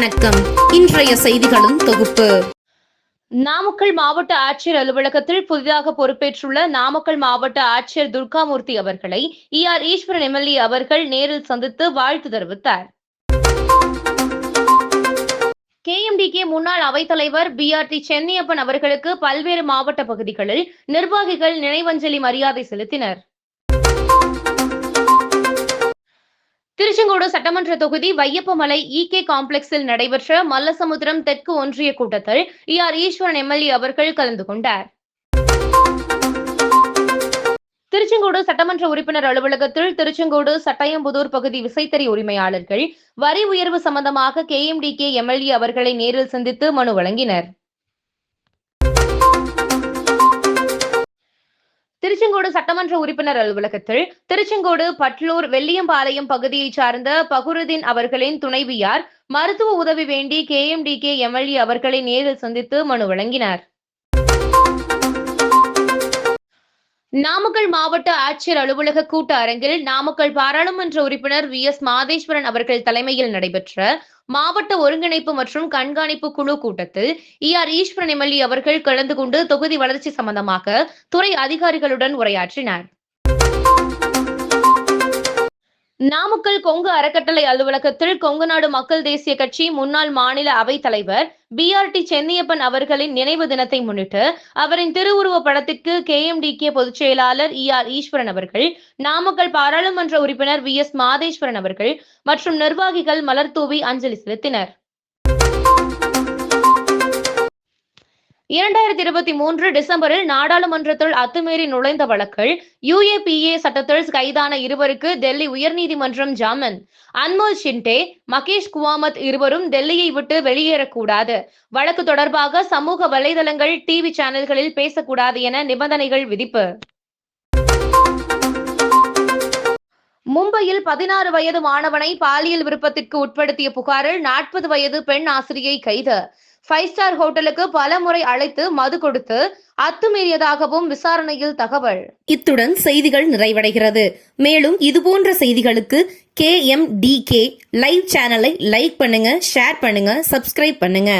வணக்கம். இன்றைய செய்திகளும் தொகுப்பு. நாமக்கல் மாவட்ட ஆட்சியர் அலுவலகத்தில் புதிதாக பொறுப்பேற்றுள்ள நாமக்கல் மாவட்ட ஆட்சியர் துர்காமூர்த்தி அவர்களை இ ஆர் ஈஸ்வரன் எம்எல்ஏ அவர்கள் நேரில் சந்தித்து வாழ்த்து தெரிவித்தார். கேஎம்டிகே முன்னாள் அவைத்தலைவர் பி ஆர் டி சென்னியப்பன் அவர்களுக்கு பல்வேறு மாவட்ட பகுதிகளில் நிர்வாகிகள் நினைவஞ்சலி மரியாதை செலுத்தினர். திருச்செங்கோடு சட்டமன்ற தொகுதி வையப்பமலை இகே காம்ப்ளெக்ஸில் நடைபெற்ற மல்லசமுத்திரம் தெற்கு ஒன்றிய கூட்டத்தில் இ ஆர் ஈஸ்வரன் எம்எல்ஏ அவர்கள் கலந்து கொண்டார். திருச்செங்கோடு சட்டமன்ற உறுப்பினர் அலுவலகத்தில் திருச்செங்கோடு சட்டயம்புதூர் பகுதி விசைத்தறி உரிமையாளர்கள் வரி உயர்வு சம்பந்தமாக கே எம்எல்ஏ அவர்களை நேரில் சந்தித்து மனு வழங்கினர். திருச்செங்கோடு சட்டமன்ற உறுப்பினர் அலுவலகத்தில் திருச்செங்கோடு பட்லூர் வெள்ளியம்பாளையம் பகுதியைச் சார்ந்த பகுருதீன் அவர்களின் துணைவியார் மருத்துவ உதவி வேண்டி கேஎம்டிகே எம்எல்ஏ அவர்களை நேரில் சந்தித்து மனு வழங்கினார். நாமக்கல் மாவட்ட ஆட்சியர் அலுவலக கூட்ட அரங்கில் நாமக்கல் பாராளுமன்ற உறுப்பினர் வி. எஸ். மாதேஸ்வரன் அவர்கள் தலைமையில் நடைபெற்ற மாவட்ட ஒருங்கிணைப்பு மற்றும் கண்காணிப்பு குழு கூட்டத்தில் இ. ஆர். ஈஸ்வரன் எம்எல்ஏ அவர்கள் கலந்து கொண்டு தொகுதி வளர்ச்சி சம்பந்தமாக துறை அதிகாரிகளுடன் உரையாற்றினார். நாமக்கல் கொங்கு அறக்கட்டளை அலுவலகத்தில் கொங்கு நாடு மக்கள் தேசிய கட்சி முன்னாள் மாநில அவைத் தலைவர் பி ஆர் டி சென்னியப்பன் அவர்களின் நினைவு தினத்தை முன்னிட்டு அவரின் திருவுருவ படத்திற்கு கேஎம்டிகே பொதுச் செயலாளர் இ ஆர் ஈஸ்வரன் அவர்கள் நாமக்கல் பாராளுமன்ற உறுப்பினர் வி எஸ் மாதேஸ்வரன் அவர்கள் மற்றும் நிர்வாகிகள் மலர்தூவி அஞ்சலி செலுத்தினர். இரண்டாயிரத்தி இருபத்தி மூன்று டிசம்பரில் நாடாளுமன்றத்தில் அத்துமீறி நுழைந்த வழக்கில் யுஏபிஏ சட்டத்தில் கைதான இருவருக்கு டெல்லி உயர்நீதிமன்றம் ஜாமீன். அன்மோல் ஷிண்டே மகேஷ் குவாமத் இருவரும் டெல்லியை விட்டு வெளியேறக்கூடாது. வழக்கு தொடர்பாக சமூக வலைதளங்கள் டிவி சேனல்களில் பேசக்கூடாது என நிபந்தனைகள் விதிப்பு. மும்பையில் பதினாறு வயது மாணவனை பாலியல் விருப்பத்திற்கு உட்படுத்திய புகாரில் நாற்பது வயது பெண் ஆசிரியை கைது. ஃபைவ் ஸ்டார் ஹோட்டலுக்கு பல முறை அழைத்து மது கொடுத்து அத்துமீறியதாகவும் விசாரணையில் தகவல். இத்துடன் செய்திகள் நிறைவடைகிறது. மேலும் இதுபோன்ற செய்திகளுக்கு K M D K live சேனலை லைக் பண்ணுங்க ஷேர் பண்ணுங்க சப்ஸ்கிரைப் பண்ணுங்க.